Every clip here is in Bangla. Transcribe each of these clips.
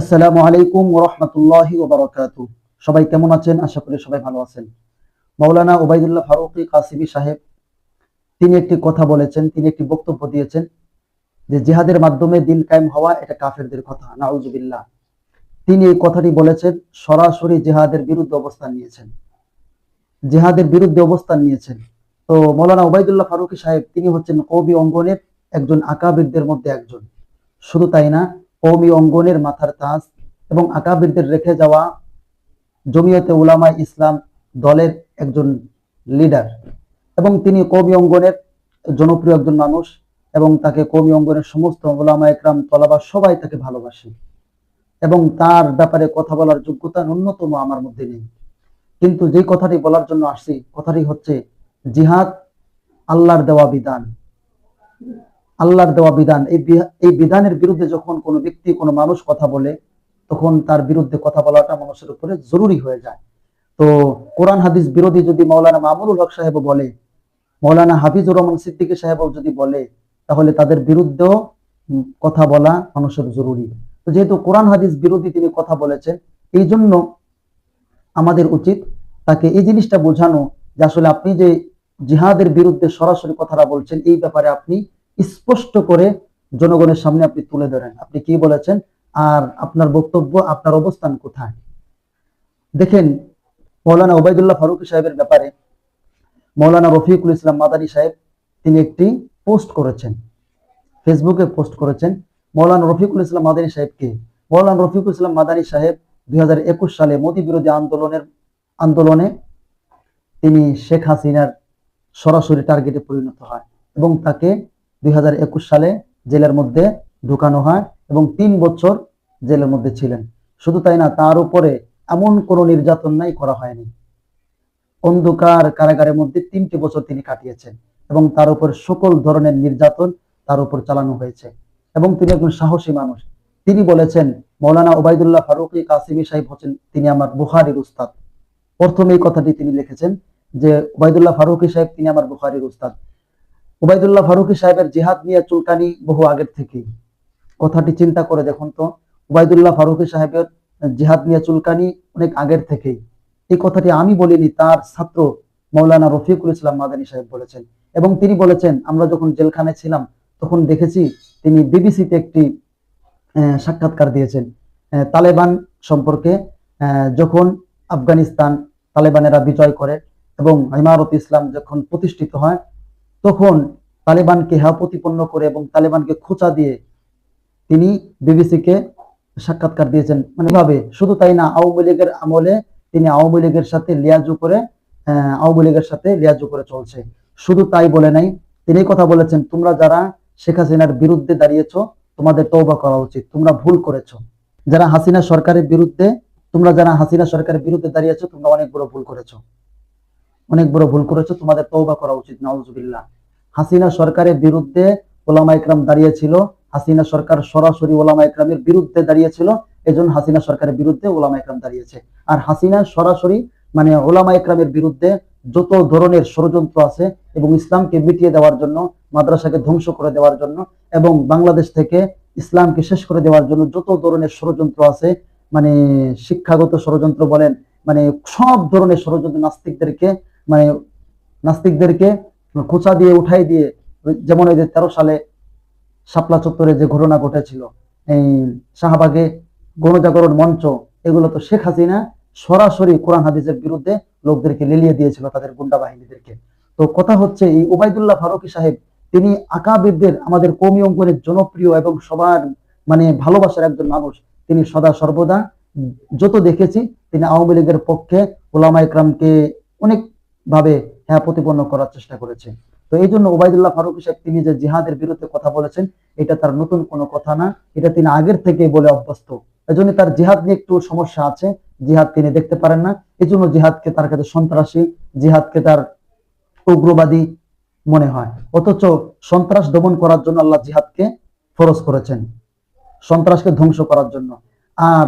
আসসালামু আলাইকুম ওরহমতুল্লাহি ওবরাকাতু সবাই কেমন আছেন? আশা করি সবাই ভালো আছেন। মাওলানা ওবায়দুল্লাহ ফারুকি কাসিমি সাহেব, তিনি একটি কথা বলেছেন, তিনি একটি বক্তব্য দিয়েছেন যে জিহাদের মাধ্যমে দিন কায়েম হওয়া এটা কাফেরদের কথা নাউজুবিল্লাহ তিনি এই কথাটি বলেছেন, সরাসরি জেহাদের বিরুদ্ধে অবস্থান নিয়েছেন। জেহাদের বিরুদ্ধে অবস্থান নিয়েছেন। তো মৌলানা ওবায়দুল্লাহ ফারুকি সাহেব, তিনি হচ্ছেন কবি অঙ্গনের একজন আকাবিরদের মধ্যে একজন। শুধু তাই না কৌমি অঙ্গনের মাথার তাজ এবং আকাবিরদের রেখে যাওয়া জমিয়তে উলামা ইসলাম দলের একজন লিডার এবং তিনি কৌমি অঙ্গনের জনপ্রিয় একজন মানুষ এবং তাকে কৌমি অঙ্গনের সমস্ত ওলামা একরাম, তলাবা সবাই তাকে ভালোবাসে এবং তার ব্যাপারে কথা বলার যোগ্যতা ন্যূনতম আমার মধ্যে নেই। কিন্তু যে কথাটি বলার জন্য আসছি, কথাটি হচ্ছে জিহাদ, আল্লাহর দেওয়া বিধান। আল্লাহর দেওয়া বিধান। এই বিধানের বিরুদ্ধে যখন কোনো ব্যক্তি, কোনো মানুষ কথা বলে, তখন তার বিরুদ্ধে কথা বলাটা মানুষের উপরে জরুরি হয়ে যায়। তো কোরআন, হাদিস বিরোধী যদি মাওলানা মামুনুল হক সাহেব বলে, মাওলানা হাফিজুর রহমান সিদ্দিকী সাহেব যদি বলে, তাহলে তাদের বিরুদ্ধেও কথা বলা মানুষের জরুরি। তো যেহেতু কোরআন, হাদিস বিরোধী তিনি কথা বলেছেন, এই জন্য আমাদের উচিত তাকে এই জিনিসটা বোঝানো যে আসলে আপনি যে জিহাদের বিরুদ্ধে সরাসরি কথাটা বলছেন, এই ব্যাপারে আপনি স্পষ্ট করে জনগণের সামনে আপনি তুলে ধরেন। আপনি কি বলেছেন? আর আপনার বক্তব্য, আপনার অবস্থান কোথায়? দেখেন, মৌলানা ওবায়দুল্লাহ ফারুকি সাহেবের ব্যাপারে মৌলানা রফিকুল ইসলাম মাদানী সাহেব, তিনি একটি পোস্ট করেছেন। ফেসবুকে পোস্ট করেছেন মৌলানা রফিকুল ইসলাম মাদানী সাহেবকে। মৌলানা রফিকুল ইসলাম মাদানী সাহেব দুই হাজার একুশ সালে মোদী বিরোধী আন্দোলনের, আন্দোলনে তিনি শেখ হাসিনার সরাসরি টার্গেটে পরিণত হয় এবং তাকে দুই হাজার একুশ সালে জেলের মধ্যে ঢুকানো হয় এবং তিন বছর জেলের মধ্যে ছিলেন। শুধু তাই না, তার উপরে এমন কোনো নির্যাতন নাই করা হয়নি। অন্ধকার কারাগারের মধ্যে তিনটি বছর তিনি কাটিয়েছেন এবং তার উপর সকল ধরনের নির্যাতন তার উপর চালানো হয়েছে এবং তিনি একজন সাহসী মানুষ। তিনি বলেছেন, মৌলানা ওবায়দুল্লাহ ফারুকি কাসিমি সাহেব হচ্ছেন তিনি আমার বুখারির উস্তাদ। প্রথমে এই কথাটি তিনি লিখেছেন যে, ওবায়দুল্লাহ ফারুকি সাহেব তিনি আমার বুখারির উস্তাদ। ওবায়দুল্লাহ ফারুকি সাহেবের জিহাদ নিয়ে চুলকানি বহু আগের থেকেই। কথাটি চিন্তা করে দেখুন তো ওবায়দুল্লাহ ফারুকি সাহেবের জিহাদ নিয়ে চুলকানি অনেক আগের থেকেই। এই কথাটি আমি বলিনি, তার ছাত্র মৌলানা রফিকুল ইসলাম মাদানী সাহেব বলেছেন। এবং তিনি বলেছেন, আমরা যখন জেলখানায় ছিলাম, তখন দেখেছি তিনি বিবিসিতে একটি সাক্ষাৎকার দিয়েছেন। তালেবান সম্পর্কে যখন আফগানিস্তান তালেবানেরা বিজয় করে এবং ইমারত ইসলাম যখন প্রতিষ্ঠিত হয় তখন তালেবানকে হা প্রতিপন্ন করে এবং তালেবানকে খোঁচা দিয়ে তিনি বিবিসিকে সাক্ষাৎকার দিয়েছেন। মানে ভাবে শুধু তাই না, আওয়ামী লীগের আমলে তিনি আওয়ামী লীগের সাথে লিয়াজু করে আওয়ামী লীগের সাথে লিয়াজু করে চলছে। শুধু তাই বলে নাই, তিনি কথা বলেছেন, তোমরা যারা শেখ হাসিনার বিরুদ্ধে দাঁড়িয়েছো, তোমাদের তৌবা করা উচিত, তোমরা ভুল করেছ। যারা হাসিনা সরকারের বিরুদ্ধে, তোমরা যারা হাসিনা সরকারের বিরুদ্ধে দাঁড়িয়েছো, তোমরা অনেক বড় ভুল করেছ। অনেক বড় ভুল করেছ, তোমাদের তৌবা করা উচিত, নাউজুবিল্লাহ। হাসিনা সরকারের বিরুদ্ধে ওলামা ইকরাম দাঁড়িয়েছিল, হাসিনা সরকার সরাসরি ওলামা ইকরামের বিরুদ্ধে দাঁড়িয়েছিল, এজন্য হাসিনা সরকারের বিরুদ্ধে ওলামা ইকরাম দাঁড়িয়েছে। আর হাসিনা সরাসরি মানে ওলামা ইকরামের বিরুদ্ধে যত ধরনের ষড়যন্ত্র আছে এবং ইসলামকে মিটিয়ে দেওয়ার জন্য, মাদ্রাসাকে ধ্বংস করে দেওয়ার জন্য এবং বাংলাদেশ থেকে ইসলামকে শেষ করে দেওয়ার জন্য যত ধরনের ষড়যন্ত্র আছে মানে শিক্ষাগত ষড়যন্ত্র বলেন মানে সব ধরনের ষড়যন্ত্র নাস্তিকদেরকে মানে নাস্তিকদেরকে খোঁচা দিয়ে, উঠাই দিয়ে, যেমন এই যে তেরো সালে শাপলা চত্বরে যে ঘটনা ঘটেছিল, এই শাহবাগে গণজাগরণ মঞ্চ, এগুলো তো শেখ হাসিনা সরাসরি কোরআন হাদিসের বিরুদ্ধে লোকদেরকে লেলিয়ে দিয়েছিল, তাদের গুন্ডা বাহিনীদেরকে। তো কথা হচ্ছে এই ওবায়দুল্লাহ ফারুকি সাহেব, তিনি আকাবিরদের আমাদের কমি অঙ্গনের জনপ্রিয় এবং সবার মানে ভালোবাসার একজন মানুষ। তিনি সদা সর্বদা, যত দেখেছি, তিনি আওয়ামী লীগের পক্ষে ওলামা ইকরামকে অনেক ভাবে হ্যাঁ প্রতিপন্ন করার চেষ্টা করেছে। তো এই জন্য ওবায়দুল্লাহ ফারুক সাহেব তিনি যে জিহাদের বিরুদ্ধে কথা বলেছেন, এটা তার নতুন কোনো কথা না। এটা তিনি আগের থেকে বলে অভ্যস্ত। এই জন্য তার জিহাদ নিয়ে একটু সমস্যা আছে। জিহাদ তিনি দেখতে পারেন না। এই জন্য জিহাদকে তার কাছে সন্ত্রাসী, জিহাদকে তার উগ্রবাদী মনে হয়। অথচ সন্ত্রাস দমন করার জন্য আল্লাহ জিহাদকে ফরজ করেছেন। সন্ত্রাসকে ধ্বংস করার জন্য। আর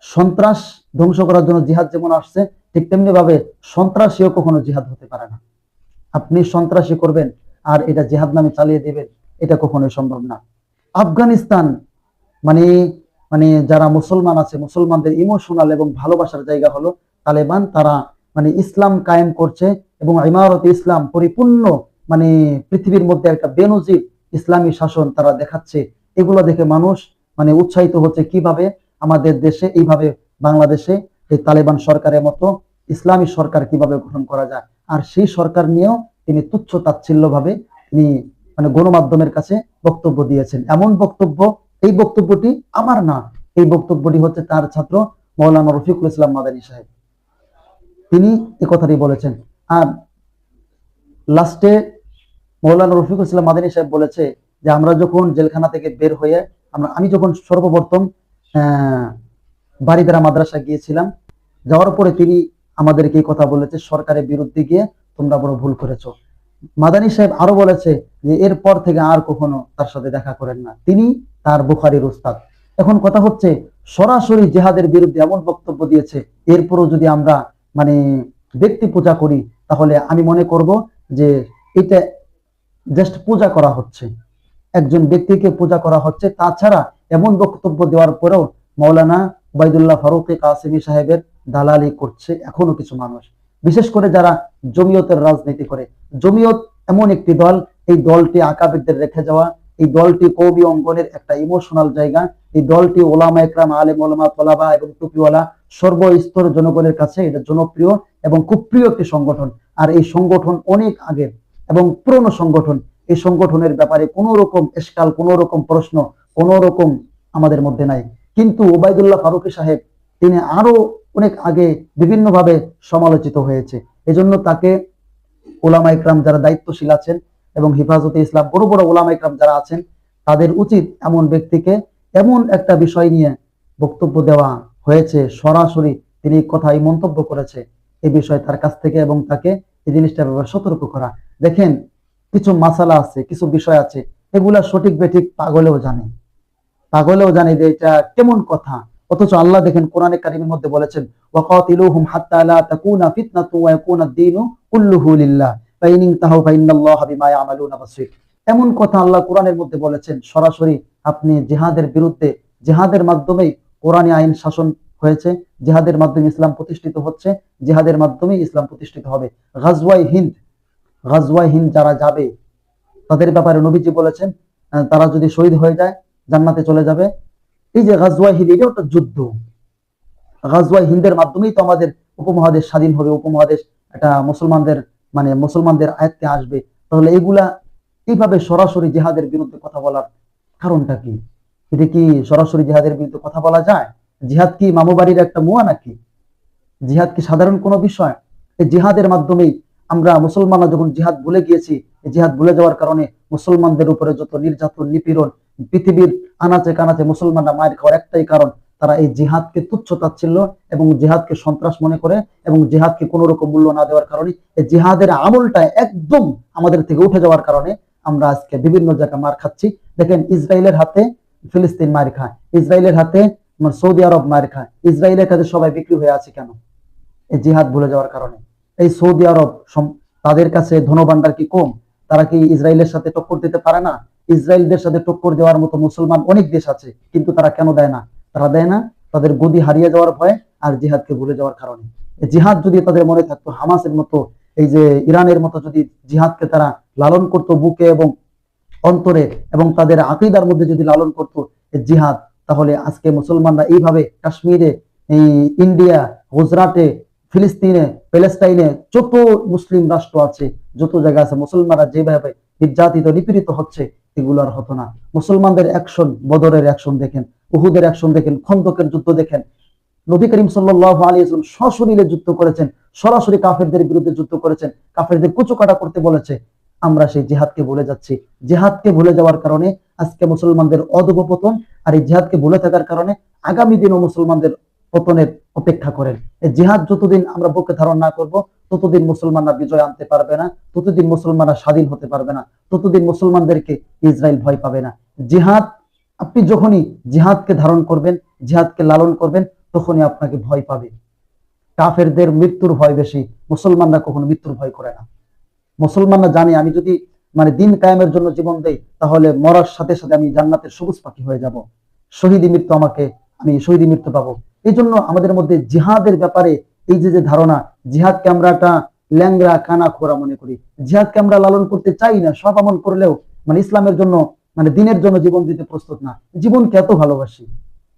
সন্ত্রাস ধ্বংস করার জন্য জিহাদ যেমন আসছে ঠিক তেমনি ভাবে সন্ত্রাসীও কখনো জিহাদ হতে পারে না। আপনি সন্ত্রাসী করবেন আর এটা জিহাদ নামে চালিয়ে দেবেন, এটা কখনোই সম্ভব না। আফগানিস্তান মানে মানে যারা মুসলমান আছে, মুসলমানদের ইমোশনাল এবং ভালোবাসার জায়গা হলো তালেবান, তারা মানে ইসলাম কায়েম করছে এবং ইমারত ইসলাম পরিপূর্ণ মানে পৃথিবীর মধ্যে একটা বেনজির ইসলামী শাসন তারা দেখাচ্ছে। এগুলো দেখে মানুষ মানে উৎসাহিত হচ্ছে কীভাবে আমাদের দেশে, এইভাবে বাংলাদেশে এই তালেবান সরকারের মতো ইসলামী সরকার কীভাবে গঠন করা যায়? আর সেই সরকার নিয়েও তিনি তুচ্ছ তাচ্ছিল্য ভাবে তিনি মানে গণমাধ্যমের কাছে বক্তব্য দিয়েছেন। এমন বক্তব্য, এই বক্তব্যটি আমার না, এই বক্তব্যটি হচ্ছে তার ছাত্র মৌলানা রফিকুল ইসলাম মাদানী সাহেব। তিনি এই কথাটি বলেছেন। আর লাস্টে মৌলানা রফিকুল ইসলাম মাদানী সাহেব বলেছে যে, আমরা যখন জেলখানা থেকে বের হয়ে আমরা, আমি যখন সর্বপ্রথম বাড়িদারা মাদ্রাসা গিয়েছিলাম। যাওয়ার পরে তিনি আমাদেরকে এই কথা বলেছে, সরকারের বিরুদ্ধে গিয়ে তোমরা বড় ভুল করেছ। মাদানী সাহেব আরও বলেছে যে, এরপর থেকে আর কখনো তার সাথে দেখা করেন না। তিনি তার বুখারির উস্তাদ এখন কথা হচ্ছে, সরাসরি জেহাদের বিরুদ্ধে এমন বক্তব্য দিয়েছে, এরপরও যদি আমরা মানে ব্যক্তি পূজা করি, তাহলে আমি মনে করব যে, এটা জাস্ট পূজা করা হচ্ছে। একজন ব্যক্তিকে পূজা করা হচ্ছে। তাছাড়া এমন বক্তব্য দেওয়ার পরেও মৌলানা উবাইদুল্লাহ ফারুকি কাসিমি সাহেবের দালালি করছে এখনও কিছু মানুষ। বিশেষ করে যারা জমিয়তের রাজনীতি করে। জমিয়ত এমন একটি দল, এই দলটি আকাবিদদের রেখে যাওয়া, এই দলটি কৌমি অঙ্গনের একটা ইমোশনাল জায়গা, এই দলটি ওলামা একরাম, আলেম, ওলামা, তলাবা এবং টুপিওয়ালা সর্বস্তর জনগণের কাছে এটা জনপ্রিয় এবং খুব প্রিয় একটি সংগঠন। আর এই সংগঠন অনেক আগের এবং পুরনো সংগঠন, এই সংগঠনের ব্যাপারে কোনো রকম এসকাল কোনো রকম প্রশ্ন, কোনো রকম আমাদের মধ্যে নাই। কিন্তু ওবায়দুল্লাহ ফারুকি সাহেব, তিনি আরও অনেক আগে বিভিন্নভাবে সমালোচিত হয়েছে। এজন্য তাকে ওলামা ইকরাম যারা দায়িত্বশীল আছেন এবং হিফাজতে ইসলাম, বড় বড় ওলামা ইকরাম যারা আছেন, তাদের উচিত এমন ব্যক্তিকে এমন একটা বিষয় নিয়ে বক্তব্য দেওয়া হয়েছে। সরাসরি তিনি এই কথা এই মন্তব্য করেছে এই বিষয়ে তার কাছ থেকে এবং তাকে এই জিনিসটার ব্যাপারে সতর্ক করা। দেখেন, কিছু মাসালা আছে, কিছু বিষয় আছে, এগুলা সঠিক বেঠিক পাগলেও জানে। পাগলেও জানে যে এটা কেমন কথা। অথচ আল্লাহ দেখেন কোরআনে কারিমের মধ্যে বলেছেন, ওয়াকাতিলুহুম তাকুনা ফিতনাতু ওয়া ইয়াকুনা ad-দীনু কুল্লুহু লিল্লাহ। বিমা ইয়ামালুনা বাসীর। এমন কথা আল্লাহ কোরআনের মধ্যে বলেছেন, সরাসরি আপনি জিহাদের বিরুদ্ধে, জিহাদের আইন শাসন হয়েছে, জিহাদের মাধ্যমে ইসলাম প্রতিষ্ঠিত হচ্ছে, জিহাদের মাধ্যমে ইসলাম প্রতিষ্ঠিত হবে। গাজওয়াই হিন্দ গাজওয়াই হিন্দ যারা যাবে, তাদের ব্যাপারে নবীজি বলেছেন তারা যদি শহীদ হয়ে যায় জান্নাতে চলে যাবে। এই যে গাজওয়াই হিন্দ এটা একটা যুদ্ধ। গাজওয়াই হিন্দের মাধ্যমেই তো আমাদের উপমহাদেশ স্বাধীন হবে, উপমহাদেশ একটা মুসলমানদের মানে মুসলমানদের আয়ত্তে আসবে। তাহলে এগুলা এইভাবে সরাসরি জেহাদের বিরুদ্ধে কথা বলার কারণটা কি? এটা কি সরাসরি জেহাদের বিরুদ্ধে কথা বলা যায়? জিহাদ কি মামু বাড়ির একটা মুয়া নাকি? জিহাদ কি সাধারণ কোনো বিষয়? এই জিহাদের মাধ্যমেই আমরা মুসলমানরা যখন জিহাদ ভুলে গিয়েছি, এই জিহাদ ভুলে যাওয়ার কারণে মুসলমানদের উপরে যত নির্যাতন, নিপীড়ন পৃথিবীর আনাচে কানাচে মুসলমানরা মায়ের খাওয়ার একটাই কারণ, তারা এই জিহাদকে তুচ্ছ তাচ্ছিল্য এবং জিহাদকে সন্ত্রাস মনে করে এবং জিহাদকে কোনো রকম মূল্য না দেওয়ার কারণে এই জিহাদের আমলটা একদম আমাদের থেকে উঠে যাওয়ার কারণে আমরা আজকে বিভিন্ন জায়গায় মার খাচ্ছি। দেখেন, ইসরায়েলের হাতে ফিলিস্তিন মার খায়, ইসরায়েলের হাতে সৌদি আরব মার খায়। ইসরায়েলের কাছে সবাই বিক্রি হয়ে আছে কেন? এই জিহাদ ভুলে যাওয়ার কারণে। এই সৌদি আরব তাদের কাছে ধনভাণ্ডার কি কম? তারা কি ইসরায়েলের সাথে টক্কর দিতে পারে না? ইসরায়েলদের সাথে টক্কর দেওয়ার মতো মুসলমান অনেক দেশ আছে, কিন্তু তারা কেন দেয় না? তারা দেয় না তাদের গদি হারিয়ে যাওয়ার ভয় আর জিহাদকে ভুলে যাওয়ার কারণে। জিহাদ যদি তাদের মনে থাকতো, হামাসের মতো, এই যে ইরানের মতো যদি জিহাদকে তারা লালন করতো বুকে এবং অন্তরে এবং তাদের আকিদার মধ্যে যদি লালন করতো জিহাদ, তাহলে আজকে মুসলমানরা এইভাবে কাশ্মীরে ইন্ডিয়া, গুজরাটে, ফিলিস্তিনে প্যালেস্টাইনে যত মুসলিম রাষ্ট্র আছে যত জায়গা আছে, মুসলমানরা যেভাবে নির্যাতিত, নিপীড়িত হচ্ছে এগুলো আর হতো না। মুসলমানদের অ্যাকশন বদরের অ্যাকশন দেখেন, উহুদের অ্যাকশন দেখেন, খন্দকের যুদ্ধ দেখেন। নবী করিম সাল্লাহ আলী সশরীরে যুদ্ধ করেছেন, সরাসরি কাফেরদের বিরুদ্ধে যুদ্ধ করেছেন, কাফেরদের কুচকাটা করতে বলেছে। আমরা সেই জেহাদকে ভুলে যাচ্ছি। জিহাদকে ভুলে যাওয়ার কারণে আজকে মুসলমানদের অধপতন, আর এই জিহাদকে ভুলে থাকার কারণে আগামী দিনও মুসলমানদের পতনের অপেক্ষা করেন। জিহাদ যতদিন আমরা বুকে ধারণ না করব, ততদিন মুসলমানরা বিজয় আনতে পারবে না, ততদিন মুসলমানরা স্বাধীন হতে পারবে না, ততদিন মুসলমানদেরকে ইসরায়েল ভয় পাবে না। জিহাদ, আপনি যখনই জিহাদকে ধারণ করবেন, জিহাদকে লালন করবেন, তখনই আপনাকে ভয় পাবে। কাফেরদের মৃত্যুর ভয় বেশি, মুসলমানরা কখনো মৃত্যুর ভয় করে না। মুসলমানরা জানে, আমি যদি মানে দিন কায়েমের জন্য জীবন দেই, তাহলে মরার সাথে সাথে আমি জান্নাতের সবুজ পাখি হয়ে যাব। শহীদ মৃত্যু আমাকে, আমি শহীদ মৃত্যু পাবো। এই জন্য আমাদের মধ্যে জিহাদের ব্যাপারে এই যে যে ধারণা জিহাদকে আমরা একটা ল্যাংরা কানা, খোরা মনে করি। জিহাদকে আমরা লালন করতে চাই না, সব আমল করলেও মানে ইসলামের জন্য মানে দিনের জন্য জীবন দিতে প্রস্তুত না। জীবনকে এত ভালোবাসি।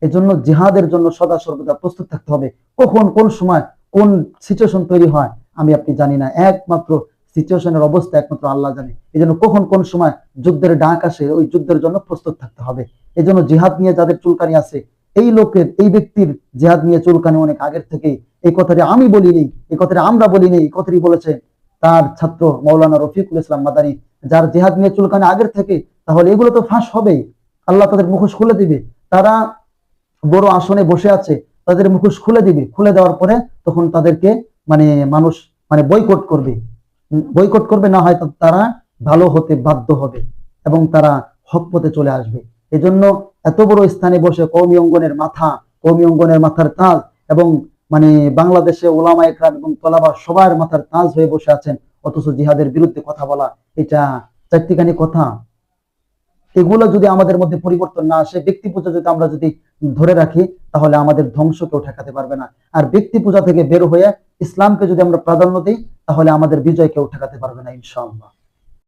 এজন্য জিহাদের জন্য সদা সর্বদা প্রস্তুত থাকতে হবে। কখন, কোন সময়, কোন সিচুয়েশন তৈরি হয়, আমি আপনি জানি না। একমাত্র সিচুয়েশনের অবস্থা একমাত্র আল্লাহ জানে। এই জন্য কখন, কোন সময় যুদ্ধের ডাক আসে, ওই যুদ্ধের জন্য প্রস্তুত থাকতে হবে। এই জন্য জিহাদ নিয়ে যাদের চুলকানি আছে এই লোকের, এই ব্যক্তির জেহাদ নিয়ে চুলকানি অনেক আগের থেকে এই কথাটি আমি বলিনি, এই কথাটি আমরা বলিনি, এই কথাটি বলেছে তার ছাত্র মৌলানা রফিকুল ইসলাম মাদানী। যার জেহাদ নিয়ে চুলকানি আগের থেকে তাহলে এগুলো তো ফাঁস হবেই। আল্লাহ তাদের মুখোশ খুলে দিবে। তারা বড় আসনে বসে আছে, তাদের মুখোশ খুলে দিবে। খুলে দেওয়ার পরে তখন তাদেরকে মানে মানুষ মানে বয়কট করবে। বয়কট করবে, না হয় তারা ভালো হতে বাধ্য হবে এবং তারা হক পথে চলে আসবে। এজন্য এত বড় স্থানে বসে কৌমি অঙ্গনের মাথা কৌমি অঙ্গনের মাথার তাজ এবং মানে বাংলাদেশে ওলামা একরাম এবং তলাবা সবার মাথার তাজ হয়ে বসে আছেন, অথচ জিহাদের বিরুদ্ধে কথা বলা, এটা চারটিখানি কথা। এগুলো যদি আমাদের মধ্যে পরিবর্তন না আসে ব্যক্তি পূজা যদি আমরা যদি ধরে রাখি, তাহলে আমাদের ধ্বংস কেউ ঠেকাতে পারবে না। আর ব্যক্তি পূজা থেকে বের হয়ে ইসলামকে যদি আমরা প্রাধান্য দিই, তাহলে আমাদের বিজয় কেউ ঠেকাতে পারবে না, ইনশাআল্লাহ।